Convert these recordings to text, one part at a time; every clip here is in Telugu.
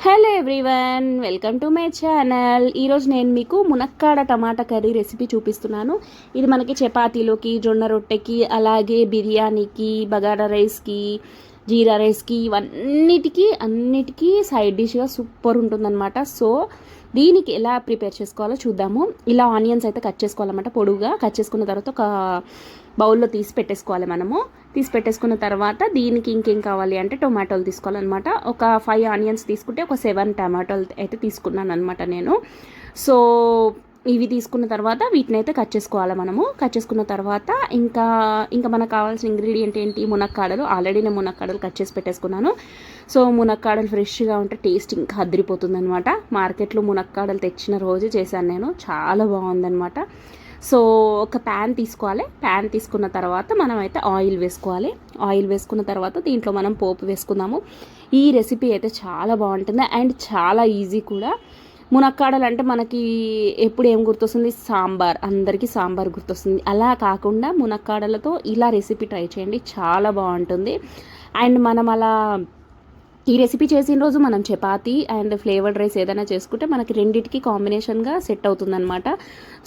Hello everyone welcome to my channel. ఈరోజు నేను మీకు మునక్కాడ టమాటా కర్రీ రెసిపీ చూపిస్తున్నాను. ఇది మనకి చపాతీలోకి జొన్న రొట్టెకి అలాగే బిర్యానీకి బగారా రైస్కి జీరా రైస్కి ఇవన్నిటికీ అన్నిటికీ సైడ్ డిష్గా సూపర్ ఉంటుందన్నమాట. సో దీనికి ఎలా ప్రిపేర్ చేసుకోవాలో చూద్దాము. ఇలా ఆనియన్స్ అయితే కట్ చేసుకోవాలన్నమాట పొడుగుగా కట్ చేసుకున్న తర్వాత ఒక బౌల్లో తీసి పెట్టేసుకోవాలి మనము. తీసి పెట్టేసుకున్న తర్వాత దీనికి ఇంకేం కావాలి అంటే టొమాటోలు తీసుకోవాలన్నమాట. ఒక ఫైవ్ ఆనియన్స్ తీసుకుంటే ఒక సెవెన్ టమాటోలు అయితే తీసుకున్నాను అనమాట నేను. సో ఇవి తీసుకున్న తర్వాత వీటిని అయితే కట్ చేసుకోవాలి మనము. కట్ చేసుకున్న తర్వాత ఇంకా ఇంకా మనకు కావాల్సిన ఇంగ్రీడియంట్ ఏంటి? మునక్కాడలు. ఆల్రెడీ నేను మునక్కాడలు కట్ చేసి పెట్టేసుకున్నాను. సో మునక్కాడలు ఫ్రెష్గా ఉంటే టేస్ట్ ఇంకా అదిరిపోతుంది అనమాట మార్కెట్లో మునక్కాడలు తెచ్చిన రోజు చేశాను నేను. చాలా బాగుందనమాట సో ఒక ప్యాన్ తీసుకోవాలి. ప్యాన్ తీసుకున్న తర్వాత మనం అయితే ఆయిల్ వేసుకోవాలి. ఆయిల్ వేసుకున్న తర్వాత దీంట్లో మనం పోపు వేసుకుందాము. ఈ రెసిపీ అయితే చాలా బాగుంటుంది. అండ్ చాలా ఈజీ కూడా. మునక్కాడలు అంటే మనకి ఎప్పుడు ఏం గుర్తొస్తుంది? సాంబార్. అందరికీ సాంబార్ గుర్తొస్తుంది. అలా కాకుండా మునక్కాడలతో ఇలా రెసిపీ ట్రై చేయండి. చాలా బాగుంటుంది. అండ్ మనం అలా ఈ రెసిపీ చేసిన రోజు మనం చపాతీ అండ్ ఫ్లేవర్డ్ రైస్ ఏదైనా చేసుకుంటే మనకి రెండింటికి కాంబినేషన్గా సెట్ అవుతుందన్నమాట.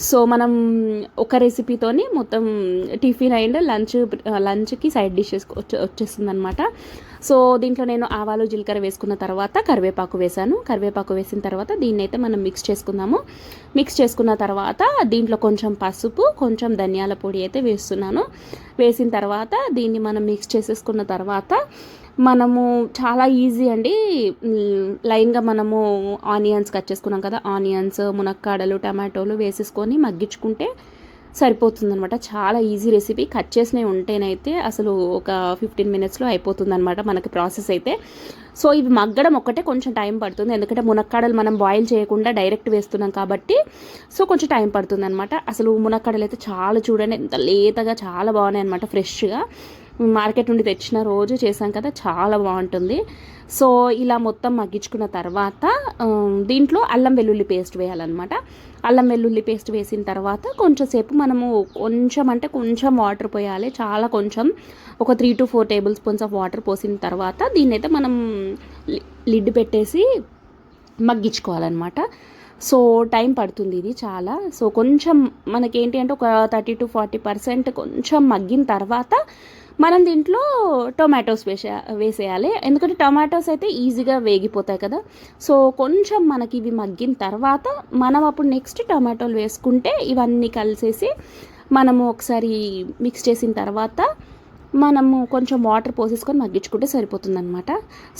సో మనం ఒక రెసిపీతోని మొత్తం టిఫిన్ అండ్ లంచ్ లంచ్కి సైడ్ డిషెస్ వచ్చేస్తుంది అనమాట సో దీంట్లో నేను ఆవాలు జీలకర్ర వేసుకున్న తర్వాత కరివేపాకు వేసాను కరివేపాకు వేసిన తర్వాత దీన్ని అయితే మనం మిక్స్ చేసుకుందాము. మిక్స్ చేసుకున్న తర్వాత దీంట్లో కొంచెం పసుపు కొంచెం ధనియాల పొడి అయితే వేస్తున్నాను. వేసిన తర్వాత దీన్ని మనం మిక్స్ చేసేసుకున్న తర్వాత మనము చాలా ఈజీ అండి. లైన్గా మనము ఆనియన్స్ కట్ చేసుకున్నాం కదా ఆనియన్స్ మునక్కాడలు టమాటోలు వేసేసుకొని మగ్గించుకుంటే సరిపోతుంది అనమాట చాలా ఈజీ రెసిపీ కట్ చేసినవి ఉంటేనైతే అసలు ఒక ఫిఫ్టీన్ మినిట్స్లో అయిపోతుందనమాట మనకి ప్రాసెస్ అయితే. సో ఇవి మగ్గడం ఒక్కటే కొంచెం టైం పడుతుంది. ఎందుకంటే మునక్కాడలు మనం బాయిల్ చేయకుండా డైరెక్ట్ వేస్తున్నాం కాబట్టి సో కొంచెం టైం పడుతుంది అనమాట అసలు మునక్కాడలు అయితే చాలా చూడండి ఎంత లేతగా చాలా బాగున్నాయి అనమాట ఫ్రెష్గా మార్కెట్ నుండి తెచ్చిన రోజు చేసాం కదా చాలా బాగుంటుంది. సో ఇలా మొత్తం మగ్గించుకున్న తర్వాత దీంట్లో అల్లం వెల్లుల్లి పేస్ట్ వేయాలన్నమాట. అల్లం వెల్లుల్లి పేస్ట్ వేసిన తర్వాత కొంచెంసేపు మనము కొంచెం అంటే కొంచెం వాటర్ పోయాలి. చాలా కొంచెం ఒక three to four tablespoons of water పోసిన తర్వాత దీన్నైతే మనం లిడ్ పెట్టేసి మగ్గించుకోవాలన్నమాట. సో టైం పడుతుంది ఇది చాలా. సో కొంచెం మనకేంటి అంటే ఒక థర్టీ టు ఫార్టీ పర్సెంట్ కొంచెం మగ్గిన తర్వాత మనం దీంట్లో టొమాటోస్ వేసే వేసేయాలి. ఎందుకంటే టొమాటోస్ అయితే ఈజీగా వేగిపోతాయి కదా. సో కొంచెం మనకి ఇవి మగ్గిన తర్వాత మనం అప్పుడు నెక్స్ట్ టొమాటోలు వేసుకుంటే ఇవన్నీ కలిసేసి మనము ఒకసారి మిక్స్ చేసిన తర్వాత మనము కొంచెం వాటర్ పోసేసుకొని మగ్గించుకుంటే సరిపోతుందన్నమాట.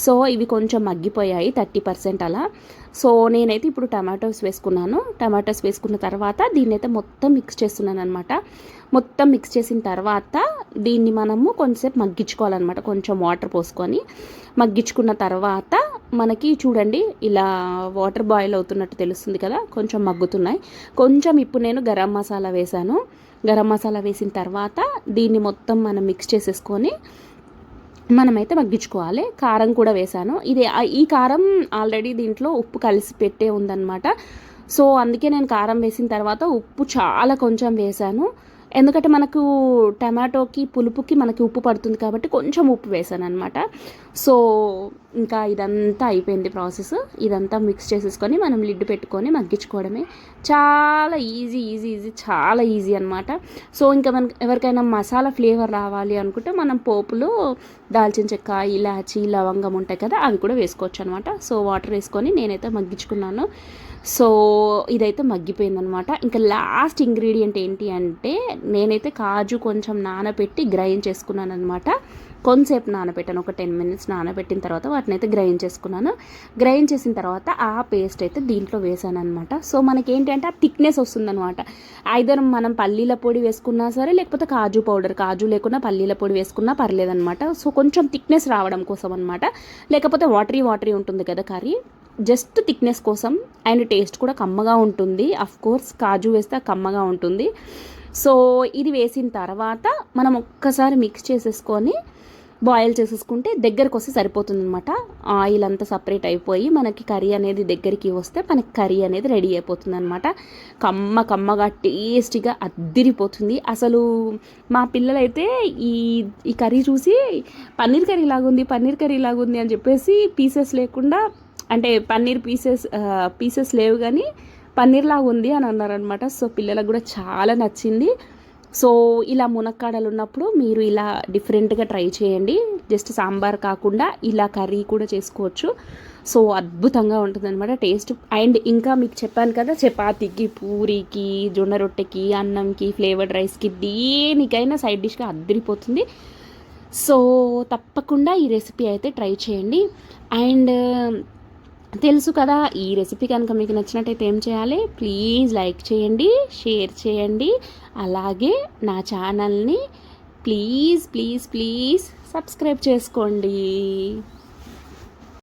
సో ఇవి కొంచెం మగ్గిపోయాయి థర్టీ పర్సెంట్ అలా. సో నేనైతే ఇప్పుడు టమాటోస్ వేసుకున్నాను. టమాటోస్ వేసుకున్న తర్వాత దీన్నైతే మొత్తం మిక్స్ చేస్తున్నాను అనమాట మొత్తం మిక్స్ చేసిన తర్వాత దీన్ని మనము కొంచెంసేపు మగ్గించుకోవాలన్నమాట. కొంచెం వాటర్ పోసుకొని మగ్గించుకున్న తర్వాత మనకి చూడండి ఇలా వాటర్ బాయిల్ అవుతున్నట్టు తెలుస్తుంది కదా? కొంచెం మగ్గుతున్నాయి. కొంచెం ఇప్పుడు నేను గరం మసాలా వేశాను. గరం మసాలా వేసిన తర్వాత దీన్ని మొత్తం మనం మిక్స్ చేసేసుకొని మనమైతే మగ్గించుకోవాలి. కారం కూడా వేసాను ఇది ఈ కారం ఆల్రెడీ దీంట్లో ఉప్పు కలిసి పెట్టే ఉందన్నమాట. సో అందుకే నేను కారం వేసిన తర్వాత ఉప్పు చాలా కొంచెం వేసాను ఎందుకంటే మనకు టమాటోకి పులుపుకి మనకి ఉప్పు పడుతుంది కాబట్టి కొంచెం ఉప్పు వేసాను అనమాట సో ఇంకా ఇదంతా అయిపోయింది ప్రాసెస్. ఇదంతా మిక్స్ చేసేసుకొని మనం లిడ్ పెట్టుకొని మగ్గించుకోవడమే. చాలా ఈజీ ఈజీ ఈజీ చాలా ఈజీ అనమాట సో ఇంకా మనకి ఎవరికైనా మసాలా ఫ్లేవర్ రావాలి అనుకుంటే మనం పోపులో దాల్చిన చెక్క ఇలాచి లవంగం ఉంటాయి కదా అవి కూడా వేసుకోవచ్చు అనమాట సో వాటర్ వేసుకొని నేనైతే మగ్గించుకున్నాను. సో ఇదైతే మగ్గిపోయిందనమాట ఇంకా లాస్ట్ ఇంగ్రీడియంట్ ఏంటి అంటే నేనైతే కాజు కొంచెం నానబెట్టి గ్రైండ్ చేసుకున్నాను అనమాట కొంతసేపు నానబెట్టాను ఒక టెన్ మినిట్స్ నానబెట్టిన తర్వాత వాటిని అయితే గ్రైండ్ చేసుకున్నాను. గ్రైండ్ చేసిన తర్వాత ఆ పేస్ట్ అయితే దీంట్లో వేసాను అనమాట సో మనకి ఏంటంటే ఆ థిక్నెస్ వస్తుందనమాట ఐదర్ మనం పల్లీల పొడి వేసుకున్నా సరే లేకపోతే కాజు పౌడర్ కాజు లేకున్నా పల్లీల పొడి వేసుకున్నా పర్లేదనమాట సో కొంచెం థిక్నెస్ రావడం కోసం అనమాట లేకపోతే వాటరీ వాటరీ ఉంటుంది కదా కర్రీ. జస్ట్ థిక్నెస్ కోసం అండ్ టేస్ట్ కూడా కమ్మగా ఉంటుంది. అఫ్ కోర్స్ కాజు వేస్తే కమ్మగా ఉంటుంది. సో ఇది వేసిన తర్వాత మనం ఒక్కసారి మిక్స్ చేసేసుకొని బాయిల్ చేసేసుకుంటే దగ్గరకు వస్తే సరిపోతుంది అనమాట ఆయిల్ అంతా సపరేట్ అయిపోయి మనకి కర్రీ అనేది దగ్గరికి వస్తే మనకి కర్రీ అనేది రెడీ అయిపోతుంది అనమాట కమ్మ కమ్మగా టేస్టీగా అద్దిరిపోతుంది. అసలు మా పిల్లలైతే ఈ ఈ కర్రీ చూసి పన్నీర్ కర్రీ లాగుంది పన్నీర్ కర్రీ లాగుంది అని చెప్పేసి పీసెస్ లేకుండా అంటే పన్నీర్ పీసెస్ పీసెస్ లేవు కానీ పన్నీర్ లాగా ఉంది అని అన్నారనమాట సో పిల్లలకు కూడా చాలా నచ్చింది. సో ఇలా మునక్కాడలు ఉన్నప్పుడు మీరు ఇలా డిఫరెంట్గా ట్రై చేయండి. జస్ట్ సాంబార్ కాకుండా ఇలా కర్రీ కూడా చేసుకోవచ్చు. సో అద్భుతంగా ఉంటుంది అనమాట టేస్ట్. అండ్ ఇంకా మీకు చెప్పాను కదా చపాతీకి పూరికి జొన్న రొట్టెకి అన్నంకి ఫ్లేవర్డ్ రైస్కి దేనికైనా సైడ్ డిష్గా అద్దరిపోతుంది. సో తప్పకుండా ఈ రెసిపీ అయితే ట్రై చేయండి. అండ్ తెలుసు కదా ఈ రెసిపీ కనుక మీకు నచ్చినట్టయితే ఏం చేయాలి? ప్లీజ్ లైక్ చేయండి షేర్ చేయండి. అలాగే నా ఛానల్ని ప్లీజ్ ప్లీజ్ ప్లీజ్ సబ్స్క్రైబ్ చేసుకోండి.